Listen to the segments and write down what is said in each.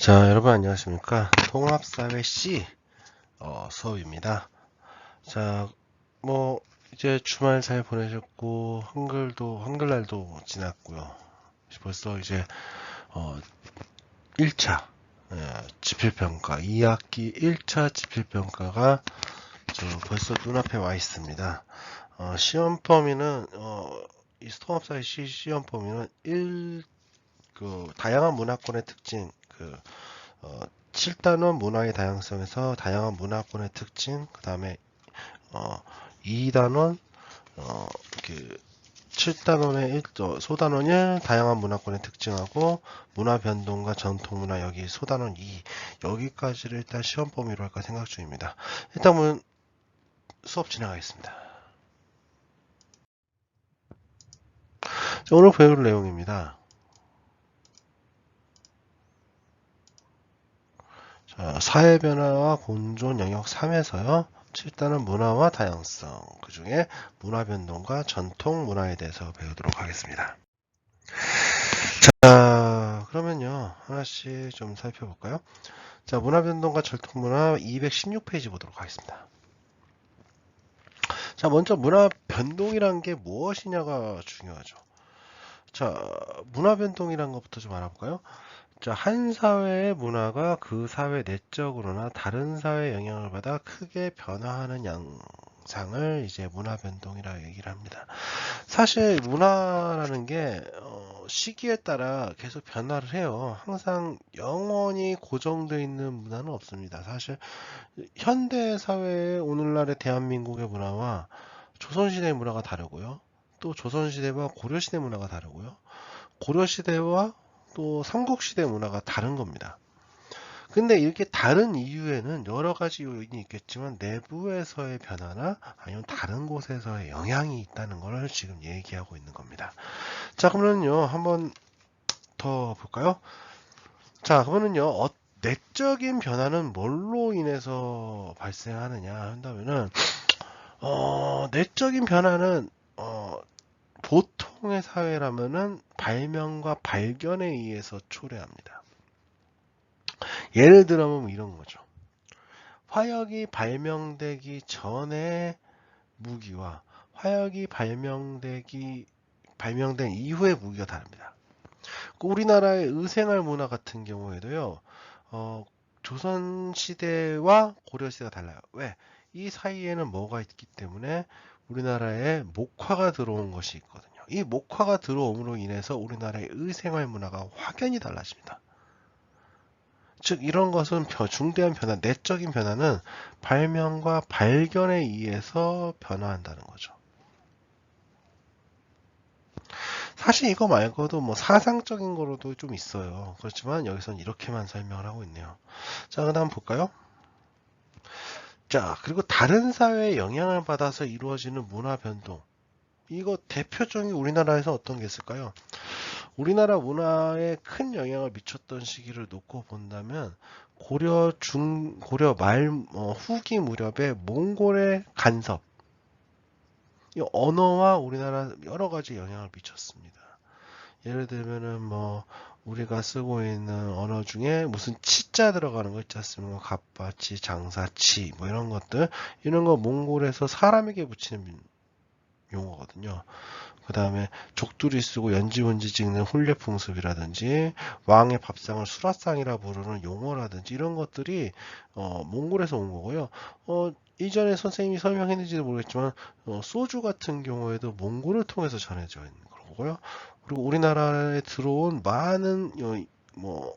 자, 여러분 안녕하십니까? 통합사회 C 어, 수업입니다. 자, 뭐 이제 주말 잘 보내셨고 한글도 한글날도 지났고요. 벌써 이제 어, 1차 예, 지필평가 2학기 1차 지필평가가 저 벌써 눈앞에 와 있습니다. 어, 시험 범위는 어, 이 통합사회 C 시험 범위는 1, 그 다양한 문화권의 특징 그 어, 7단원 문화의 다양성에서 다양한 문화권의 특징, 그 다음에 어, 2단원 어, 그 7단원의 1, 어, 소단원 1 다양한 문화권의 특징하고 문화 변동과 전통 문화 여기 소단원 2 여기까지를 일단 시험 범위로 할까 생각 중입니다. 일단 문 수업 진행하겠습니다. 자, 오늘 배울 내용입니다. 사회 변화와 공존 영역 3에서요. 7단은 문화와 다양성, 그 중에 문화 변동과 전통 문화에 대해서 배우도록 하겠습니다. 자, 그러면요. 하나씩 좀 살펴볼까요? 자, 문화 변동과 전통 문화 216페이지 보도록 하겠습니다. 자, 먼저 문화 변동이란 게 무엇이냐가 중요하죠. 자, 문화 변동이란 것부터 좀 알아볼까요? 자, 한 사회의 문화가 그 사회 내적으로나 다른 사회의 영향을 받아 크게 변화하는 양상을 이제 문화 변동이라고 얘기를 합니다. 사실 문화라는 게 어, 시기에 따라 계속 변화를 해요. 항상 영원히 고정되어 있는 문화는 없습니다. 사실 현대 사회의 오늘날의 대한민국의 문화와 조선시대의 문화가 다르고요. 또 조선시대와 고려시대 문화가 다르고요. 고려시대와 또 삼국시대 문화가 다른 겁니다. 근데 이렇게 다른 이유에는 여러 가지 요인이 있겠지만 내부에서의 변화나 아니면 다른 곳에서의 영향이 있다는 것을 지금 얘기하고 있는 겁니다. 자, 그러면요. 한번 더 볼까요? 자, 그러면요. 어, 내적인 변화는 뭘로 인해서 발생하느냐 한다면은 어, 내적인 변화는 어, 보통의 사회라면은 발명과 발견에 의해서 초래합니다. 예를 들어보면 이런 거죠. 화약이 발명되기 전에 무기와 화약이 발명되기 발명된 이후의 무기가 다릅니다. 그 우리나라의 의생활 문화 같은 경우에도요. 어, 조선 시대와 고려 시대가 달라요. 왜? 이 사이에는 뭐가 있기 때문에 우리나라에 목화가 들어온 것이 있거든요. 이 목화가 들어옴으로 인해서 우리나라의 의생활 문화가 확연히 달라집니다. 즉 이런 것은 중대한 변화, 내적인 변화는 발명과 발견에 의해서 변화한다는 거죠. 사실 이거 말고도 뭐 사상적인 거로도 좀 있어요. 그렇지만 여기서는 이렇게만 설명을 하고 있네요. 자, 그 다음 볼까요? 자, 그리고 다른 사회에 영향을 받아서 이루어지는 문화 변동. 이거 대표적인 우리나라에서 어떤 게 있을까요? 우리나라 문화에 큰 영향을 미쳤던 시기를 놓고 본다면 고려 중 고려 말 어, 후기 무렵에 몽골의 간섭 이 언어와 우리나라 여러 가지 영향을 미쳤습니다. 예를 들면은 뭐 우리가 쓰고 있는 언어 중에 무슨 치자 들어가는 거 있지 않습니까? 갑바치, 장사치 뭐 이런 것들 이런 거 몽골에서 사람에게 붙이는 용어거든요. 그 다음에 족두리 쓰고 연지원지 찍는 훈례풍습이라든지 왕의 밥상을 수라상이라 부르는 용어라든지 이런 것들이 어, 몽골에서 온 거고요. 어, 이전에 선생님이 설명했는지도 모르겠지만 어, 소주 같은 경우에도 몽골을 통해서 전해져 있는 거고요. 그리고 우리나라에 들어온 많은 어, 뭐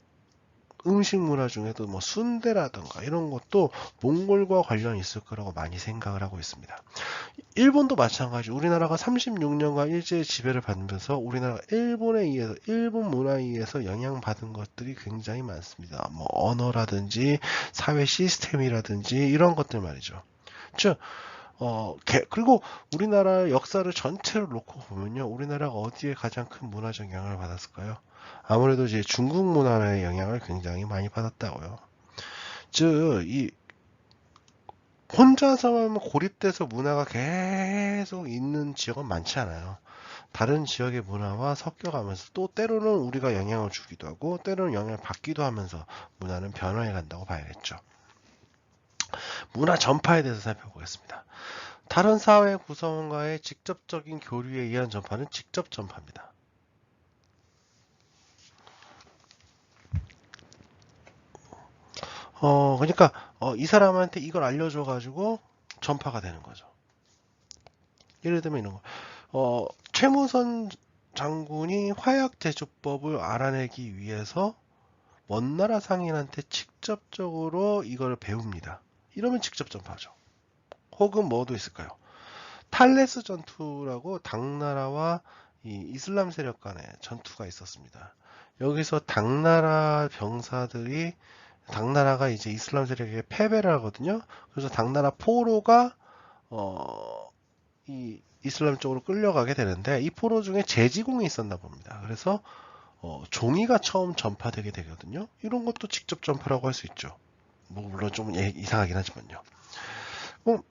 음식 문화 중에도 뭐 순대라든가 이런 것도 몽골과 관련이 있을 거라고 많이 생각을 하고 있습니다. 일본도 마찬가지. 우리나라가 36년간 일제의 지배를 받으면서 우리나라가 일본에 의해서 일본 문화에 의해서 영향받은 것들이 굉장히 많습니다. 뭐 언어라든지 사회 시스템이라든지 이런 것들 말이죠. 즉 어, 개, 그리고 우리나라 역사를 전체를 놓고 보면요. 우리나라가 어디에 가장 큰 문화적 영향을 받았을까요? 아무래도 이제 중국 문화의 영향을 굉장히 많이 받았다고요. 즉, 이 혼자서만 고립돼서 문화가 계속 있는 지역은 많지 않아요. 다른 지역의 문화와 섞여가면서 또 때로는 우리가 영향을 주기도 하고 때로는 영향을 받기도 하면서 문화는 변화해 간다고 봐야겠죠. 문화 전파에 대해서 살펴보겠습니다. 다른 사회 구성원과의 직접적인 교류에 의한 전파는 직접 전파입니다. 어, 그러니까 어, 이 사람한테 이걸 알려줘 가지고 전파가 되는 거죠. 예를 들면 이런 거. 어, 최무선 장군이 화약 제조법을 알아내기 위해서 먼 나라 상인한테 직접적으로 이걸 배웁니다. 이러면 직접 전파죠. 혹은 뭐도 있을까요? 탈레스 전투라고 당나라와 이 이슬람 세력 간의 전투가 있었습니다. 여기서 당나라 병사들이 당나라가 이제 이슬람 세력에게 패배를 하거든요. 그래서 당나라 포로가 어, 이 이슬람 쪽으로 끌려가게 되는데 이 포로 중에 제지공이 있었나 봅니다. 그래서 어, 종이가 처음 전파되게 되거든요. 이런 것도 직접 전파라고 할 수 있죠. 뭐 물론 좀 예, 이상하긴 하지만요. 뭐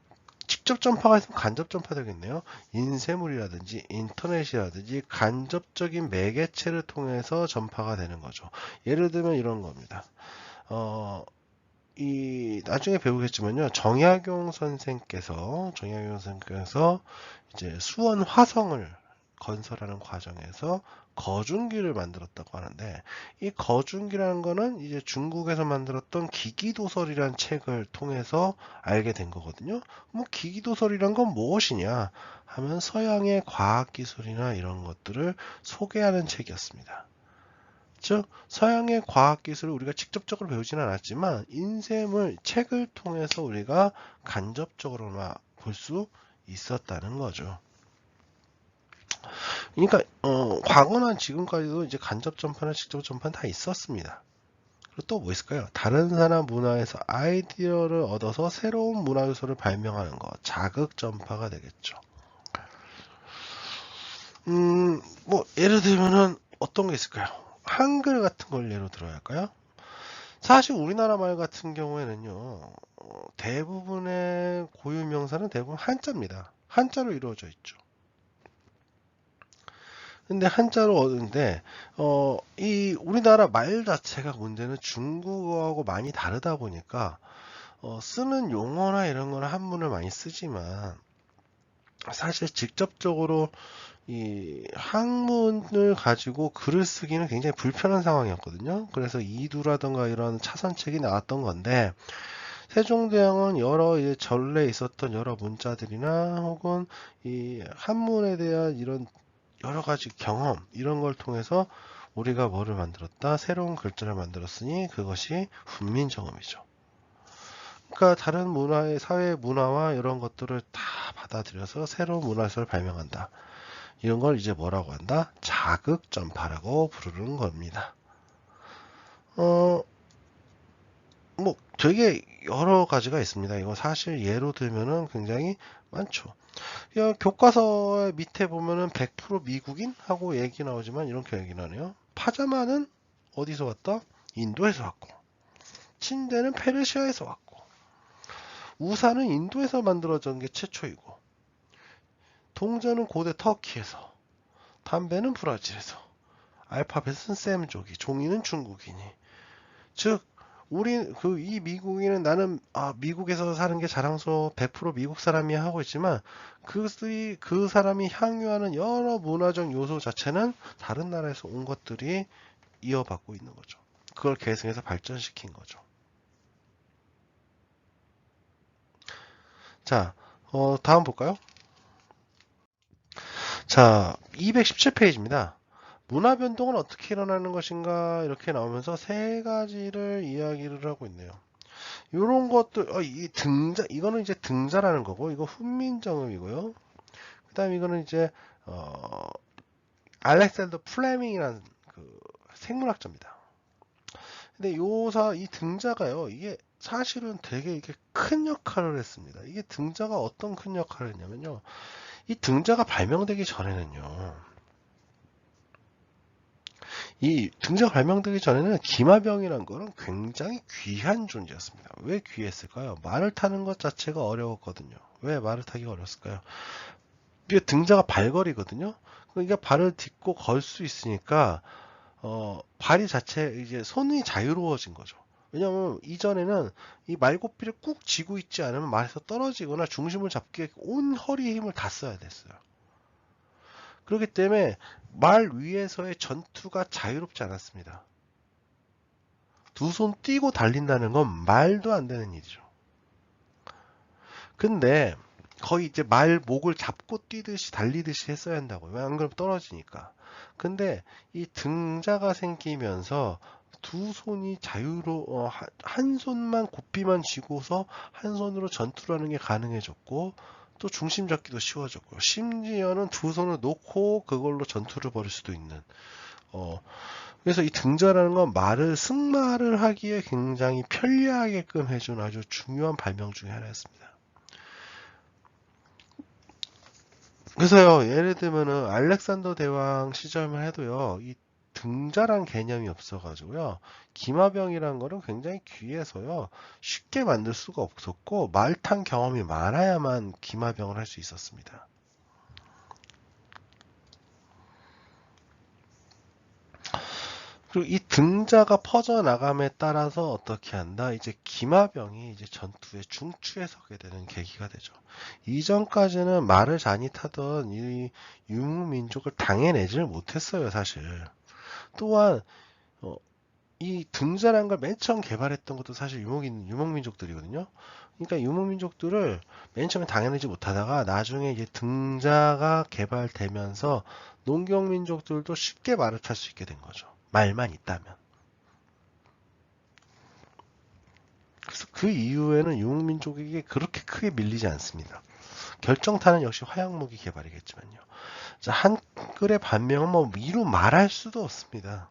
직접 전파가 있으면 간접 전파 되겠네요. 인쇄물이라든지 인터넷이라든지 간접적인 매개체를 통해서 전파가 되는 거죠. 예를 들면 이런 겁니다. 어, 이 나중에 배우겠지만요. 정약용 선생께서 정약용 선생께서 이제 수원 화성을 건설하는 과정에서 거중기를 만들었다고 하는데 이 거중기라는 거는 이제 중국에서 만들었던 기기도설이라는 책을 통해서 알게 된 거거든요. 뭐 기기도설이란 건 무엇이냐 하면 서양의 과학기술이나 이런 것들을 소개하는 책이었습니다. 즉 서양의 과학기술을 우리가 직접적으로 배우지는 않았지만 인쇄물 책을 통해서 우리가 간접적으로나 볼수 있었다는 거죠. 그러니까 어, 과거나 지금까지도 이제 간접 전파나 직접 전파는 다 있었습니다. 그리고 또 뭐 있을까요? 다른 사람 문화에서 아이디어를 얻어서 새로운 문화 요소를 발명하는 거 자극 전파가 되겠죠. 음, 뭐 예를 들면은 어떤 게 있을까요? 한글 같은 걸 예로 들어야 할까요? 사실 우리나라 말 같은 경우에는요, 어, 대부분의 고유 명사는 대부분 한자입니다. 한자로 이루어져 있죠. 근데 한자로 얻는데 어, 이 우리나라 말 자체가 문제는 중국어하고 많이 다르다 보니까 어, 쓰는 용어나 이런 거는 한문을 많이 쓰지만 사실 직접적으로 이 학문을 가지고 글을 쓰기는 굉장히 불편한 상황이었거든요. 그래서 이두라든가 이런 차선책이 나왔던 건데 세종대왕은 여러 이제 전례 있었던 여러 문자들이나 혹은 이 한문에 대한 이런 여러 가지 경험 이런 걸 통해서 우리가 뭐를 만들었다 새로운 글자를 만들었으니 그것이 훈민정음이죠. 그러니까 다른 문화의 사회 문화와 이런 것들을 다 받아들여서 새로운 문화를 발명한다. 이런 걸 이제 뭐라고 한다? 자극 전파라고 부르는 겁니다. 어, 뭐 되게 여러 가지가 있습니다. 이거 사실 예로 들면은 굉장히 많죠. 교과서 밑에 보면은 100% 미국인 하고 얘기 나오지만 이렇게 얘기 나네요. 파자마는 어디서 왔다? 인도에서 왔고, 침대는 페르시아에서 왔고, 우산은 인도에서 만들어진 게 최초이고, 동전은 고대 터키에서, 담배는 브라질에서, 알파벳은 샘족이, 종이는 중국이니. 즉, 우리 그 이 미국인은 나는 아 미국에서 사는 게 자랑스러워 100% 미국 사람이야 하고 있지만 그그 그 사람이 향유하는 여러 문화적 요소 자체는 다른 나라에서 온 것들이 이어받고 있는 거죠. 그걸 계승해서 발전시킨 거죠. 자, 어, 다음 볼까요? 자, 217페이지입니다. 문화 변동은 어떻게 일어나는 것인가 이렇게 나오면서 세 가지를 이야기를 하고 있네요. 이런 것들, 어, 이 등자, 이거는 이제 등자라는 거고, 이거 훈민정음이고요. 그 다음 이거는 이제, 어, 알렉산더 플레밍이라는 그 생물학자입니다. 근데 요사, 이 등자가요, 이게 사실은 되게 이게 큰 역할을 했습니다. 이게 등자가 어떤 큰 역할을 했냐면요. 이 등자가 발명되기 전에는요. 이 등자가 발명되기 전에는 기마병이란 거는 굉장히 귀한 존재였습니다. 왜 귀했을까요? 말을 타는 것 자체가 어려웠거든요. 왜 말을 타기가 어렸을까요? 이게 등자가 발걸이거든요. 그러니까 발을 딛고 걸 수 있으니까 어, 발이 자체 이제 손이 자유로워진 거죠. 왜냐하면 이전에는 이 말고삐를 꾹 쥐고 있지 않으면 말에서 떨어지거나 중심을 잡기에 온 허리의 힘을 다 써야 됐어요. 그렇기 때문에 말 위에서의 전투가 자유롭지 않았습니다. 두 손 띄고 달린다는 건 말도 안 되는 일이죠. 근데 거의 이제 말 목을 잡고 뛰듯이 달리듯이 했어야 한다고요. 왜 안 그러면 떨어지니까. 근데 이 등자가 생기면서 두 손이 자유로 어, 한 손만 고삐만 쥐고서 한 손으로 전투를 하는 게 가능해졌고 또 중심 잡기도 쉬워졌고요. 심지어는 두 손을 놓고 그걸로 전투를 벌일 수도 있는 어, 그래서 이 등자라는 건 말을 승마를 하기에 굉장히 편리하게끔 해준 아주 중요한 발명 중의 하나였습니다. 그래서요, 예를 들면은 알렉산더 대왕 시절만 해도요, 이 등자란 개념이 없어가지고요, 기마병이란 거는 굉장히 귀해서요, 쉽게 만들 수가 없었고, 말탄 경험이 많아야만 기마병을 할 수 있었습니다. 그리고 이 등자가 퍼져나감에 따라서 어떻게 한다? 이제 기마병이 이제 전투의 중추에 서게 되는 계기가 되죠. 이전까지는 말을 잔이 타던 이 유무민족을 당해내지를 못했어요, 사실. 또한, 어, 이 등자란 걸 맨 처음 개발했던 것도 사실 유목인, 유목민족들이거든요. 그러니까 유목민족들을 맨 처음에 당해내지 못하다가 나중에 이제 등자가 개발되면서 농경민족들도 쉽게 말을 탈 수 있게 된 거죠. 말만 있다면. 그래서 그 이후에는 유목민족에게 그렇게 크게 밀리지 않습니다. 결정타는 역시 화약무기 개발이겠지만요. 자, 한글의 반명은 뭐 이루 말할 수도 없습니다.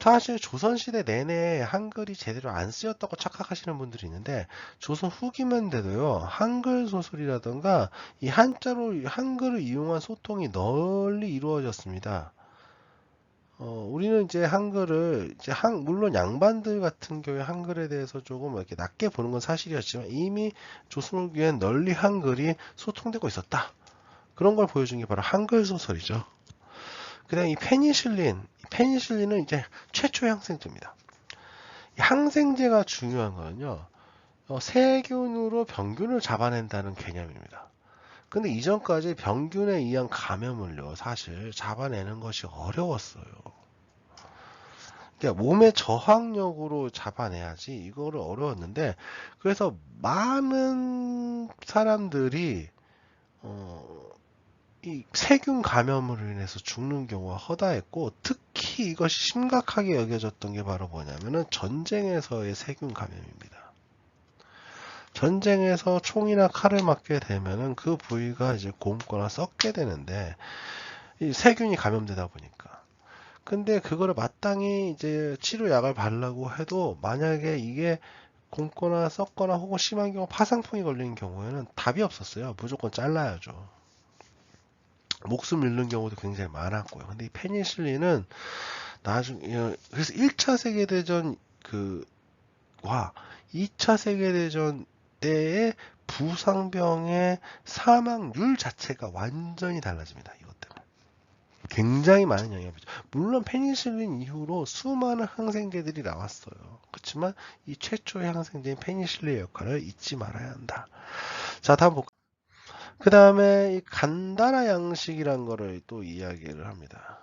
사실 조선시대 내내 한글이 제대로 안 쓰였다고 착각하시는 분들이 있는데 조선 후기만 돼도요 한글 소설이라던가 이 한자로 한글을 이용한 소통이 널리 이루어졌습니다. 어, 우리는 이제 한글을 이제 한, 물론 양반들 같은 경우에 한글에 대해서 조금 이렇게 낮게 보는 건 사실이었지만 이미 조선 후기엔 널리 한글이 소통되고 있었다. 그런 걸 보여준 게 바로 한글 소설이죠. 그 다음 이 페니실린, 페니실린은 이제 최초의 항생제입니다. 항생제가 중요한 거는요. 어, 세균으로 병균을 잡아낸다는 개념입니다. 근데 이전까지 병균에 의한 감염을요, 사실 잡아내는 것이 어려웠어요. 그러니까 몸의 저항력으로 잡아내야지 이거를 어려웠는데, 그래서 많은 사람들이 어, 이 세균 감염으로 인해서 죽는 경우가 허다했고, 특히 이것이 심각하게 여겨졌던 게 바로 뭐냐면은 전쟁에서의 세균 감염입니다. 전쟁에서 총이나 칼을 맞게 되면은 그 부위가 이제 곰거나 썩게 되는데 이 세균이 감염되다 보니까 근데 그거를 마땅히 이제 치료약을 바르려고 해도 만약에 이게 곰거나 썩거나 혹은 심한 경우 파상풍이 걸리는 경우에는 답이 없었어요. 무조건 잘라야죠. 목숨 잃는 경우도 굉장히 많았고요. 근데 이 페니실린은 나중에 그래서 1차 세계 대전 그와 2차 세계 대전 때의 부상병의 사망률 자체가 완전히 달라집니다. 이것 때문에. 굉장히 많은 영향을 미죠. 물론 페니실린 이후로 수많은 항생제들이 나왔어요. 그렇지만 이 최초의 항생제인 페니실린의 역할을 잊지 말아야 한다. 자, 다음 볼까요? 그 다음에 이 간다라 양식이란 거를 또 이야기를 합니다.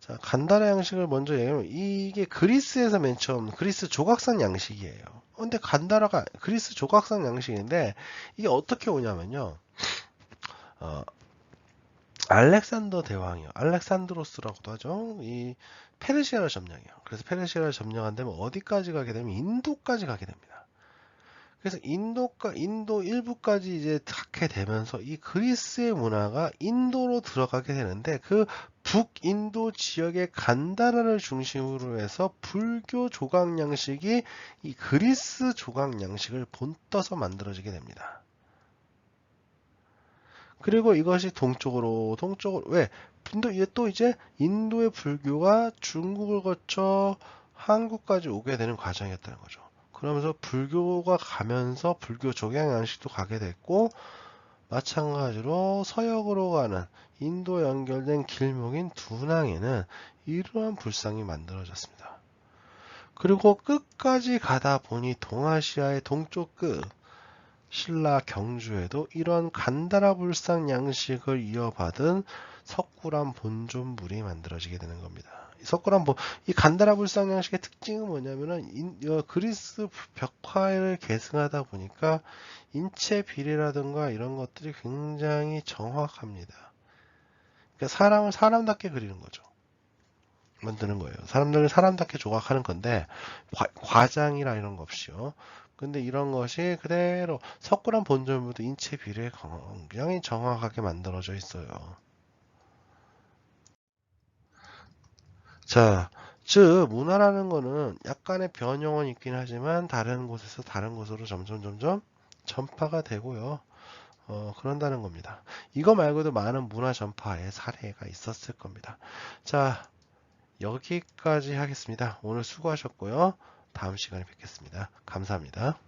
자, 간다라 양식을 먼저 얘기하면 이게 그리스에서 맨 처음 그리스 조각상 양식이에요. 근데 간다라가 그리스 조각상 양식인데 이게 어떻게 오냐면요. 어, 알렉산더 대왕이요. 알렉산드로스라고도 하죠. 이 페르시아를 점령해요. 그래서 페르시아를 점령한 다면 어디까지 가게 되면 인도까지 가게 됩니다. 그래서 인도가 인도 일부까지 이제 닿게 되면서 이 그리스의 문화가 인도로 들어가게 되는데 그 북인도 지역의 간다라를 중심으로 해서 불교 조각 양식이 이 그리스 조각 양식을 본떠서 만들어지게 됩니다. 그리고 이것이 동쪽으로 동쪽으로 왜 인도 이게 또 이제 인도의 불교가 중국을 거쳐 한국까지 오게 되는 과정이었다는 거죠. 그러면서 불교가 가면서 불교 조경 양식도 가게 됐고 마찬가지로 서역으로 가는 인도 연결된 길목인 두낭에는 이러한 불상이 만들어졌습니다. 그리고 끝까지 가다 보니 동아시아의 동쪽 끝 신라 경주에도 이런 간다라 불상 양식을 이어받은 석굴암 본존물이 만들어지게 되는 겁니다. 이 석굴암 본, 이 간다라 불상 양식의 특징은 뭐냐면은 인, 어, 그리스 벽화를 계승하다 보니까 인체 비례라든가 이런 것들이 굉장히 정확합니다. 그러니까 사람을 사람답게 그리는 거죠. 만드는 거예요. 사람들을 사람답게 조각하는 건데 과, 장이라 이런 거 없이요. 근데 이런 것이 그대로 석굴암 본점부터 인체 비례 굉장히 정확하게 만들어져 있어요. 자, 즉 문화라는 거는 약간의 변형은 있긴 하지만 다른 곳에서 다른 곳으로 점점 점점 전파가 되고요. 어, 그런다는 겁니다. 이거 말고도 많은 문화 전파의 사례가 있었을 겁니다. 자, 여기까지 하겠습니다. 오늘 수고하셨고요. 다음 시간에 뵙겠습니다. 감사합니다.